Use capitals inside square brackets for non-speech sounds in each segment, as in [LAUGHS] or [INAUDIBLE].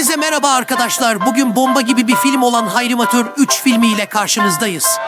Hepinize merhaba arkadaşlar. Bugün bomba gibi bir film olan Hayrimatör 3 filmiyle karşınızdayız.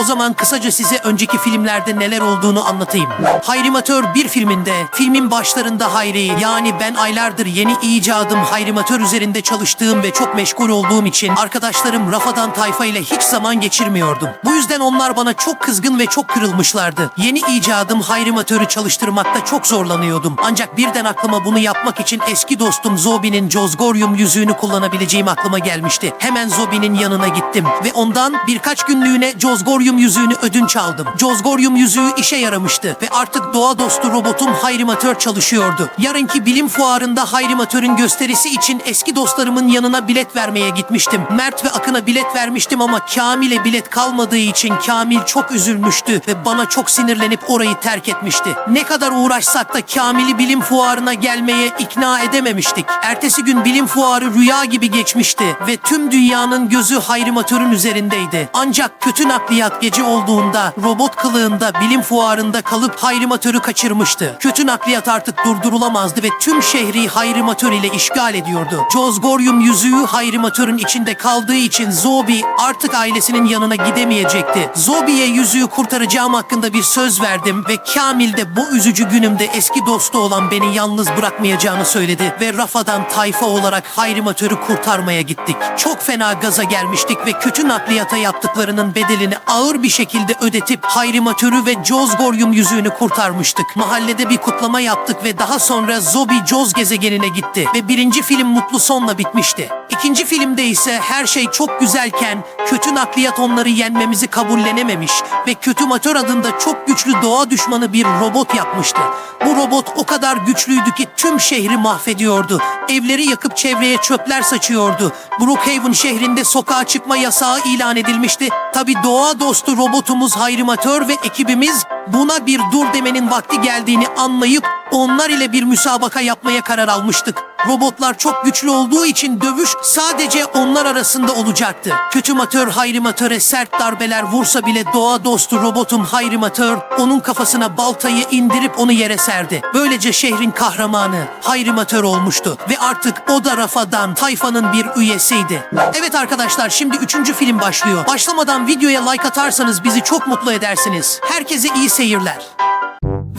O zaman kısaca size önceki filmlerde neler olduğunu anlatayım. Hayrimatör bir filminde, filmin başlarında Hayri yani ben aylardır yeni icadım Hayrimatör üzerinde çalıştığım ve çok meşgul olduğum için arkadaşlarım Rafadan Tayfa ile hiç zaman geçirmiyordum. Bu yüzden onlar bana çok kızgın ve çok kırılmışlardı. Yeni icadım Hayrimatör'ü çalıştırmakta çok zorlanıyordum. Ancak birden aklıma bunu yapmak için eski dostum Zobi'nin Jozgorium yüzüğünü kullanabileceğim aklıma gelmişti. Hemen Zobi'nin yanına gittim ve ondan birkaç günlüğüne Jozgorium yüzüğünü ödünç aldım. Jozgorium yüzüğü işe yaramıştı ve artık doğa dostu robotum Hayrimatör çalışıyordu. Yarınki bilim fuarında Hayrimatör'ün gösterisi için eski dostlarımın yanına bilet vermeye gitmiştim. Mert ve Akın'a bilet vermiştim ama Kamil'e bilet kalmadığı için Kamil çok üzülmüştü ve bana çok sinirlenip orayı terk etmişti. Ne kadar uğraşsak da Kamil'i bilim fuarına gelmeye ikna edememiştik. Ertesi gün bilim fuarı rüya gibi geçmişti ve tüm dünyanın gözü Hayrimatör'ün üzerindeydi. Ancak kötü nakliyat gece olduğunda robot kılığında bilim fuarında kalıp Hayrimatör'ü kaçırmıştı. Kötü nakliyat artık durdurulamazdı ve tüm şehri Hayrimatör ile işgal ediyordu. Jozgorium yüzüğü Hayrimatör'ün içinde kaldığı için Zobi artık ailesinin yanına gidemeyecekti. Zobi'ye yüzüğü kurtaracağım hakkında bir söz verdim ve Kamil de bu üzücü günümde eski dostu olan beni yalnız bırakmayacağını söyledi ve Rafa'dan tayfa olarak Hayrimatör'ü kurtarmaya gittik. Çok fena gaza gelmiştik ve kötü nakliyata yaptıklarının bedelini ağır bir şekilde ödetip Hayrimatör'ü ve Jozgorium yüzüğünü kurtarmıştık. Mahallede bir kutlama yaptık ve daha sonra Zobi Joz gezegenine gitti ve birinci film mutlu sonla bitmişti. İkinci filmde ise her şey çok güzelken kötü nakliyat onları yenmemizi kabullenememiş ve kötü matör adında çok güçlü doğa düşmanı bir robot yapmıştı. Bu robot o kadar güçlüydü ki tüm şehri mahvediyordu. Evleri yakıp çevreye çöpler saçıyordu. Brookhaven şehrinde sokağa çıkma yasağı ilan edilmişti. Tabi doğa dostu robotumuz Hayrimatör ve ekibimiz buna bir dur demenin vakti geldiğini anlayıp onlar ile bir müsabaka yapmaya karar almıştık. Robotlar çok güçlü olduğu için dövüş sadece onlar arasında olacaktı. Kötü matör Hayrimatör'e sert darbeler vursa bile doğa dostu robotum Hayrimatör onun kafasına baltayı indirip onu yere serdi. Böylece şehrin kahramanı Hayrimatör olmuştu ve artık o da Rafa'dan tayfanın bir üyesiydi. Evet arkadaşlar şimdi üçüncü film başlıyor. Başlamadan videoya like atarsanız bizi çok mutlu edersiniz. Herkese iyi seyirler. See you later.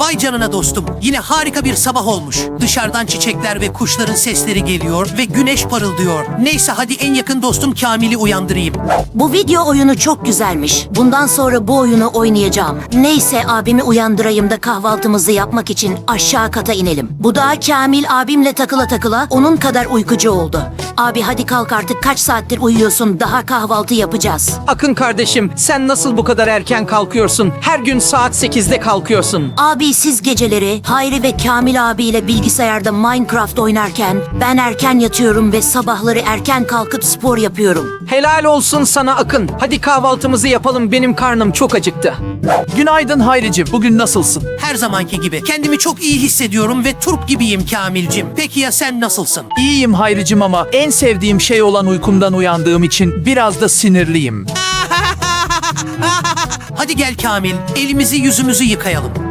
Vay canına dostum. Yine harika bir sabah olmuş. Dışarıdan çiçekler ve kuşların sesleri geliyor ve güneş parıldıyor. Neyse hadi en yakın dostum Kamil'i uyandırayım. Bu video oyunu çok güzelmiş. Bundan sonra bu oyunu oynayacağım. Neyse abimi uyandırayım da kahvaltımızı yapmak için aşağı kata inelim. Bu da Kamil abimle takıla takıla onun kadar uykucu oldu. Abi hadi kalk artık kaç saattir uyuyorsun daha kahvaltı yapacağız. Akın kardeşim sen nasıl bu kadar erken kalkıyorsun? Her gün saat 8'de kalkıyorsun. Abi siz geceleri Hayri ve Kamil abiyle bilgisayarda Minecraft oynarken ben erken yatıyorum ve sabahları erken kalkıp spor yapıyorum. Helal olsun sana Akın. Hadi kahvaltımızı yapalım benim karnım çok acıktı. Günaydın Hayricim. Bugün nasılsın? Her zamanki gibi. Kendimi çok iyi hissediyorum ve turp gibiyim Kamil'cim. Peki ya sen nasılsın? İyiyim Hayricim ama en sevdiğim şey olan uykumdan uyandığım için biraz da sinirliyim. [LAUGHS] Hadi gel Kamil, elimizi yüzümüzü yıkayalım.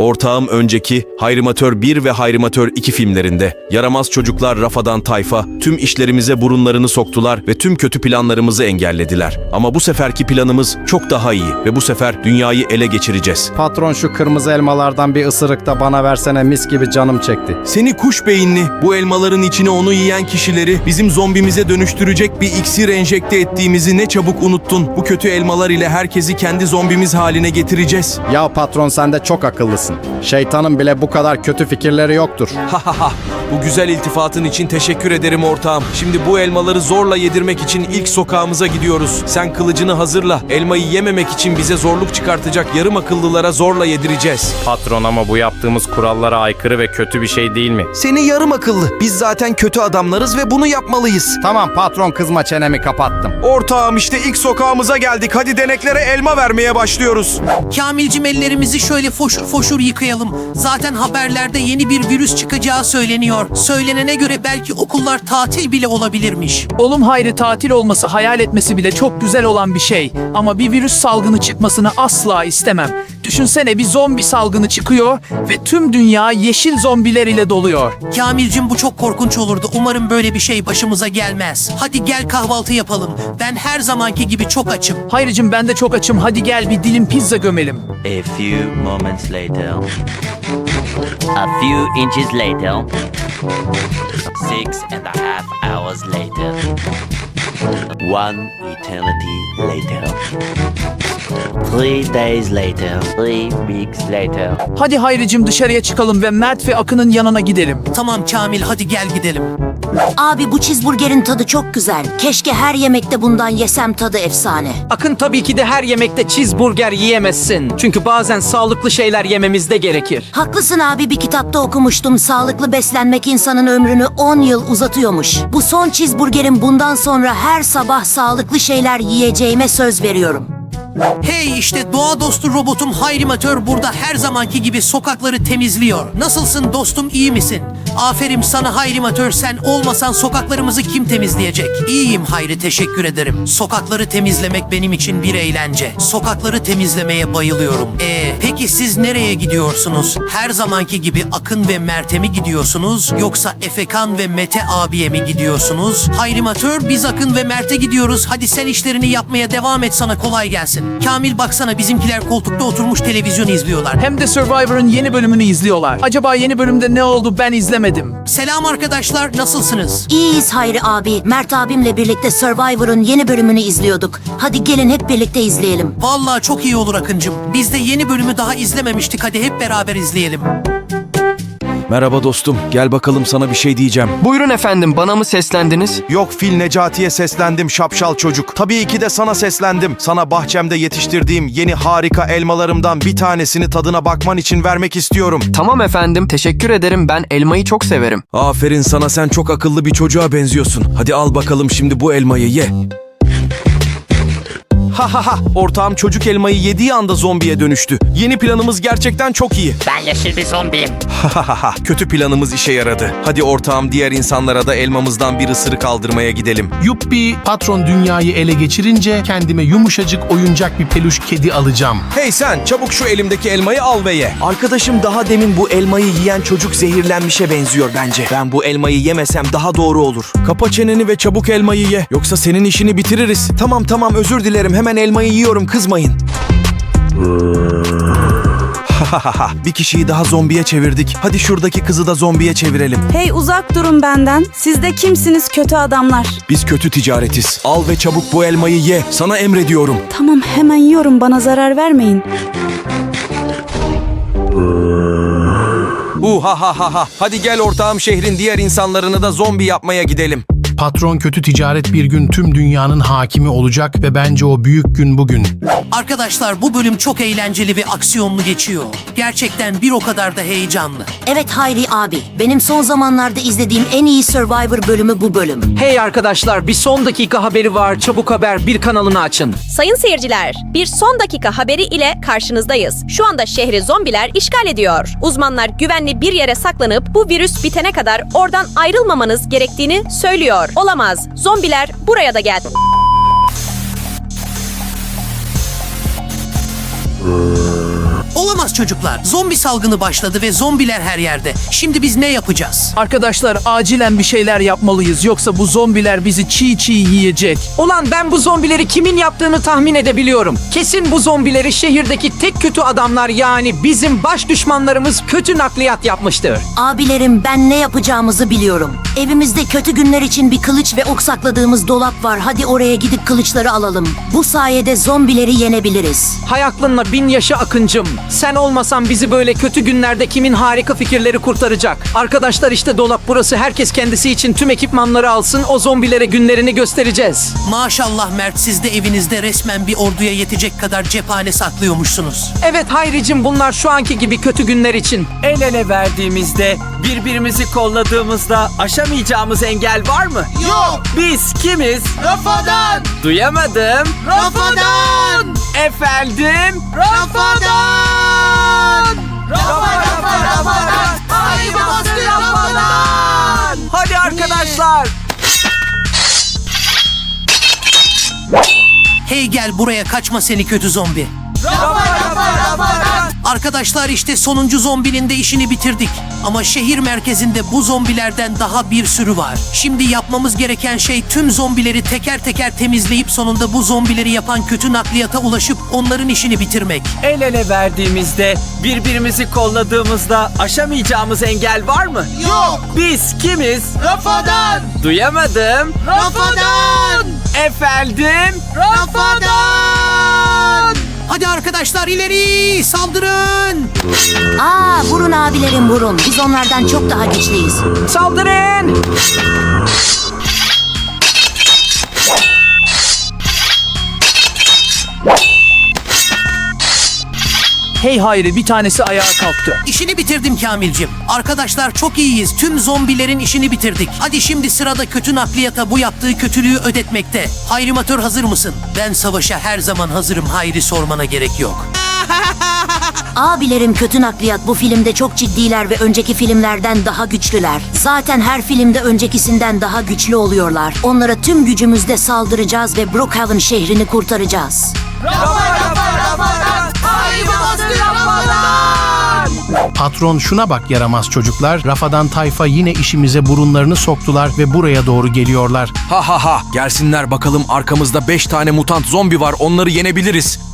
Ortağım önceki Hayrimatör 1 ve Hayrimatör 2 filmlerinde yaramaz çocuklar Rafadan Tayfa tüm işlerimize burunlarını soktular ve tüm kötü planlarımızı engellediler. Ama bu seferki planımız çok daha iyi ve bu sefer dünyayı ele geçireceğiz. Patron şu kırmızı elmalardan bir ısırık da bana versene mis gibi canım çekti. Seni kuş beyinli, bu elmaların içine onu yiyen kişileri bizim zombimize dönüştürecek bir iksir enjekte ettiğimizi ne çabuk unuttun. Bu kötü elmalar ile herkesi kendi zombimiz haline getireceğiz. Ya patron sen de çok akıllısın. Şeytanın bile bu kadar kötü fikirleri yoktur. Ha ha ha. Bu güzel iltifatın için teşekkür ederim ortağım. Şimdi bu elmaları zorla yedirmek için ilk sokağımıza gidiyoruz. Sen kılıcını hazırla. Elmayı yememek için bize zorluk çıkartacak yarım akıllılara zorla yedireceğiz. Patron ama bu yaptığımız kurallara aykırı ve kötü bir şey değil mi? Seni yarım akıllı. Biz zaten kötü adamlarız ve bunu yapmalıyız. Tamam patron kızma çenemi kapattım. Ortağım işte ilk sokağımıza geldik. Hadi deneklere elma vermeye başlıyoruz. Kamil'cim ellerimizi şöyle foşur foşur yıkayalım. Zaten haberlerde yeni bir virüs çıkacağı söyleniyor. Söylenene göre belki okullar tatil bile olabilirmiş. Oğlum Hayri tatil olması hayal etmesi bile çok güzel olan bir şey. Ama bir virüs salgını çıkmasını asla istemem. Düşünsene bir zombi salgını çıkıyor ve tüm dünya yeşil zombiler ile doluyor. Kamilcim bu çok korkunç olurdu. Umarım böyle bir şey başımıza gelmez. Hadi gel kahvaltı yapalım. Ben her zamanki gibi çok açım. Hayricim ben de çok açım. Hadi gel bir dilim pizza gömelim. A few moments later. A few inches later. Six and a half hours later. One eternity later. Three days later. Three weeks later. Hadi Hayricim dışarıya çıkalım ve Mert ve Akın'ın yanına gidelim. Tamam Kamil hadi gel gidelim. Abi bu cheeseburgerin tadı çok güzel. Keşke her yemekte bundan yesem tadı efsane. Akın tabii ki de her yemekte cheeseburger yiyemezsin. Çünkü bazen sağlıklı şeyler yememiz de gerekir. Haklısın abi bir kitapta okumuştum. Sağlıklı beslenmek insanın ömrünü 10 yıl uzatıyormuş. Bu son cheeseburgerin bundan sonra her sabah sağlıklı şeyler yiyeceğime söz veriyorum. Hey işte doğa dostu robotum Hayrimatör burada her zamanki gibi sokakları temizliyor. Nasılsın dostum iyi misin? Aferin sana Hayrimatör sen olmasan sokaklarımızı kim temizleyecek? İyiyim Hayri teşekkür ederim. Sokakları temizlemek benim için bir eğlence. Sokakları temizlemeye bayılıyorum. Ee, peki siz nereye gidiyorsunuz? Her zamanki gibi Akın ve Mert'e mi gidiyorsunuz? Yoksa Efekan ve Mete abiye mi gidiyorsunuz? Hayrimatör biz Akın ve Mert'e gidiyoruz. Hadi sen işlerini yapmaya devam et sana kolay gelsin. Kamil baksana bizimkiler koltukta oturmuş televizyon izliyorlar. Hem de Survivor'ın yeni bölümünü izliyorlar. Acaba yeni bölümde ne oldu ben izlemedim. Selam arkadaşlar nasılsınız? İyiyiz Hayri abi. Mert abimle birlikte Survivor'ın yeni bölümünü izliyorduk. Hadi gelin hep birlikte izleyelim. Vallahi çok iyi olur Akıncım. Biz de yeni bölümü daha izlememiştik. Hadi hep beraber izleyelim. Merhaba dostum. Gel bakalım sana bir şey diyeceğim. Buyurun efendim bana mı seslendiniz? Yok Fil Necati'ye seslendim şapşal çocuk. Tabii ki de sana seslendim. Sana bahçemde yetiştirdiğim yeni harika elmalarımdan bir tanesini tadına bakman için vermek istiyorum. Tamam efendim teşekkür ederim ben elmayı çok severim. Aferin sana sen çok akıllı bir çocuğa benziyorsun. Hadi al bakalım şimdi bu elmayı ye. Ha ha ha ortağım çocuk elmayı yediği anda zombiye dönüştü. Yeni planımız gerçekten çok iyi. Ben yeşil bir zombiyim. Ha ha ha ha kötü planımız işe yaradı. Hadi ortağım diğer insanlara da elmamızdan bir ısırık aldırmaya gidelim. Yuppi patron dünyayı ele geçirince kendime yumuşacık oyuncak bir peluş kedi alacağım. Hey sen çabuk şu elimdeki elmayı al ve ye. Arkadaşım daha demin bu elmayı yiyen çocuk zehirlenmişe benziyor bence. Ben bu elmayı yemesem daha doğru olur. Kapa çeneni ve çabuk elmayı ye. Yoksa senin işini bitiririz. Tamam tamam özür dilerim hemen elmayı yiyorum kızmayın. [LAUGHS] bir kişiyi daha zombiye çevirdik. Hadi şuradaki kızı da zombiye çevirelim. Hey uzak durun benden. Siz de kimsiniz kötü adamlar? Biz kötü ticaretiz. Al ve çabuk bu elmayı ye. Sana emrediyorum. Tamam hemen yiyorum bana zarar vermeyin. Uh ha ha ha ha. Hadi gel ortağım şehrin diğer insanlarını da zombi yapmaya gidelim. Patron kötü ticaret bir gün tüm dünyanın hakimi olacak ve bence o büyük gün bugün. Arkadaşlar bu bölüm çok eğlenceli ve aksiyonlu geçiyor. Gerçekten bir o kadar da heyecanlı. Evet Hayri abi. Benim son zamanlarda izlediğim en iyi Survivor bölümü bu bölüm. Hey arkadaşlar bir son dakika haberi var. Çabuk haber bir kanalını açın. Sayın seyirciler, bir son dakika haberi ile karşınızdayız. Şu anda şehri zombiler işgal ediyor. Uzmanlar güvenli bir yere saklanıp bu virüs bitene kadar oradan ayrılmamanız gerektiğini söylüyor. Olamaz. Zombiler buraya da gel. Olamaz çocuklar. Zombi salgını başladı ve zombiler her yerde. Şimdi biz ne yapacağız? Arkadaşlar acilen bir şeyler yapmalıyız yoksa bu zombiler bizi çiğ çiğ yiyecek. Ulan ben bu zombileri kimin yaptığını tahmin edebiliyorum. Kesin bu zombileri şehirdeki tek kötü adamlar yani bizim baş düşmanlarımız kötü nakliyat yapmıştır. Abilerim ben ne yapacağımızı biliyorum. Evimizde kötü günler için bir kılıç ve ok sakladığımız dolap var. Hadi oraya gidip kılıçları alalım. Bu sayede zombileri yenebiliriz. Hay aklınla bin yaşı akıncım. Sen olmasan bizi böyle kötü günlerde kimin harika fikirleri kurtaracak? Arkadaşlar işte dolap burası. Herkes kendisi için tüm ekipmanları alsın. O zombilere günlerini göstereceğiz. Maşallah Mert siz de evinizde resmen bir orduya yetecek kadar cephane saklıyormuşsunuz. Evet Hayricim bunlar şu anki gibi kötü günler için. El ele verdiğimizde, birbirimizi kolladığımızda aşamayacağımız engel var mı? Yok. Biz kimiz? Rafadan. Duyamadım. Rafadan. Efendim? Rafadan. Rafa Rafa Rafadan. Haydi bastı Rafadan. Hadi arkadaşlar. Hey gel buraya kaçma seni kötü zombi. Rafa Rafa Rafadan. Arkadaşlar işte sonuncu zombinin de işini bitirdik. Ama şehir merkezinde bu zombilerden daha bir sürü var. Şimdi yapmamız gereken şey tüm zombileri teker teker temizleyip sonunda bu zombileri yapan kötü nakliyata ulaşıp onların işini bitirmek. El ele verdiğimizde, birbirimizi kolladığımızda aşamayacağımız engel var mı? Yok. Biz kimiz? Rafadan. Duyamadım. Rafadan. Efendim? Rafadan. Hadi arkadaşlar ileri saldırın. Aa vurun abilerim vurun. Biz onlardan çok daha güçlüyüz. Saldırın! Hey Hayri bir tanesi ayağa kalktı. İşini bitirdim Kamilcim. Arkadaşlar çok iyiyiz. Tüm zombilerin işini bitirdik. Hadi şimdi sırada kötü nakliyata bu yaptığı kötülüğü ödetmekte. Hayrimatör hazır mısın? Ben savaşa her zaman hazırım. Hayri sormana gerek yok. [LAUGHS] Abilerim kötü nakliyat bu filmde çok ciddiler ve önceki filmlerden daha güçlüler. Zaten her filmde öncekisinden daha güçlü oluyorlar. Onlara tüm gücümüzle saldıracağız ve Brookhaven şehrini kurtaracağız. Patron şuna bak yaramaz çocuklar. Rafadan tayfa yine işimize burunlarını soktular ve buraya doğru geliyorlar. Ha ha ha. Gelsinler bakalım arkamızda 5 tane mutant zombi var. Onları yenebiliriz.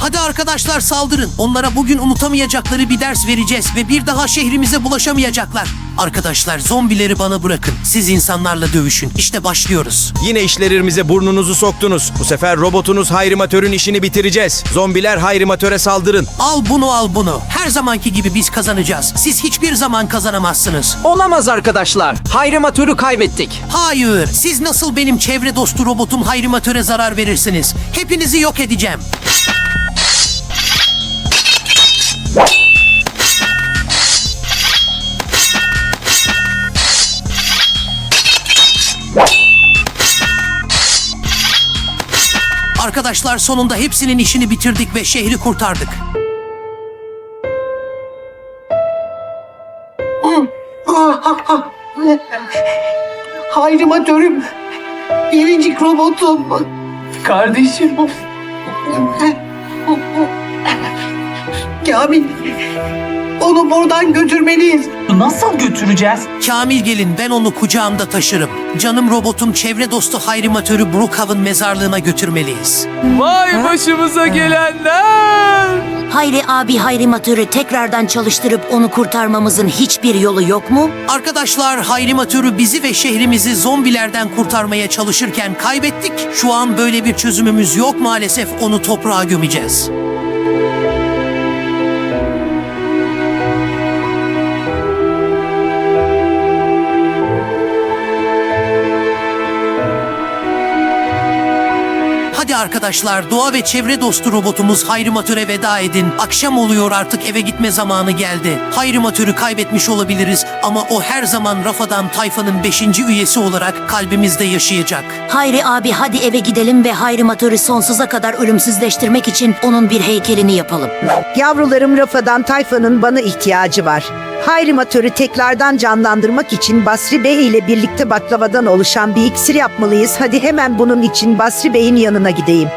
Hadi arkadaşlar saldırın. Onlara bugün unutamayacakları bir ders vereceğiz ve bir daha şehrimize bulaşamayacaklar. Arkadaşlar zombileri bana bırakın. Siz insanlarla dövüşün. İşte başlıyoruz. Yine işlerimize burnunuzu soktunuz. Bu sefer robotunuz Hayrimatör'ün işini bitireceğiz. Zombiler Hayrimatör'e saldırın. Al bunu al bunu. Her zamanki gibi biz kazanacağız. Siz hiçbir zaman kazanamazsınız. Olamaz arkadaşlar. Hayrimatörü kaybettik. Hayır. Siz nasıl benim çevre dostu robotum Hayrimatör'e zarar verirsiniz? Hepinizi yok edeceğim. Arkadaşlar sonunda hepsinin işini bitirdik ve şehri kurtardık. Hayrimatörüm. Biricik robotum. Kardeşim. Kamil. Onu buradan götürmeliyiz. Nasıl götüreceğiz? Kamil gelin ben onu kucağımda taşırım. Canım robotum çevre dostu Hayrimatör'ü Brookhaven mezarlığına götürmeliyiz. Vay başımıza gelenler. Hayri abi Hayrimatör'ü tekrardan çalıştırıp onu kurtarmamızın hiçbir yolu yok mu? Arkadaşlar Hayrimatör'ü bizi ve şehrimizi zombilerden kurtarmaya çalışırken kaybettik. Şu an böyle bir çözümümüz yok maalesef onu toprağa gömeceğiz. Arkadaşlar doğa ve çevre dostu robotumuz Hayrimatör'e veda edin. Akşam oluyor artık eve gitme zamanı geldi. Hayrimatör'ü kaybetmiş olabiliriz ama o her zaman Rafa'dan tayfanın 5. üyesi olarak kalbimizde yaşayacak. Hayri abi hadi eve gidelim ve Hayrimatör'ü sonsuza kadar ölümsüzleştirmek için onun bir heykelini yapalım. Yavrularım Rafa'dan Tayfa'nın bana ihtiyacı var. Hayrimatörü tekrardan canlandırmak için Basri Bey ile birlikte baklavadan oluşan bir iksir yapmalıyız. Hadi hemen bunun için Basri Bey'in yanına gideyim.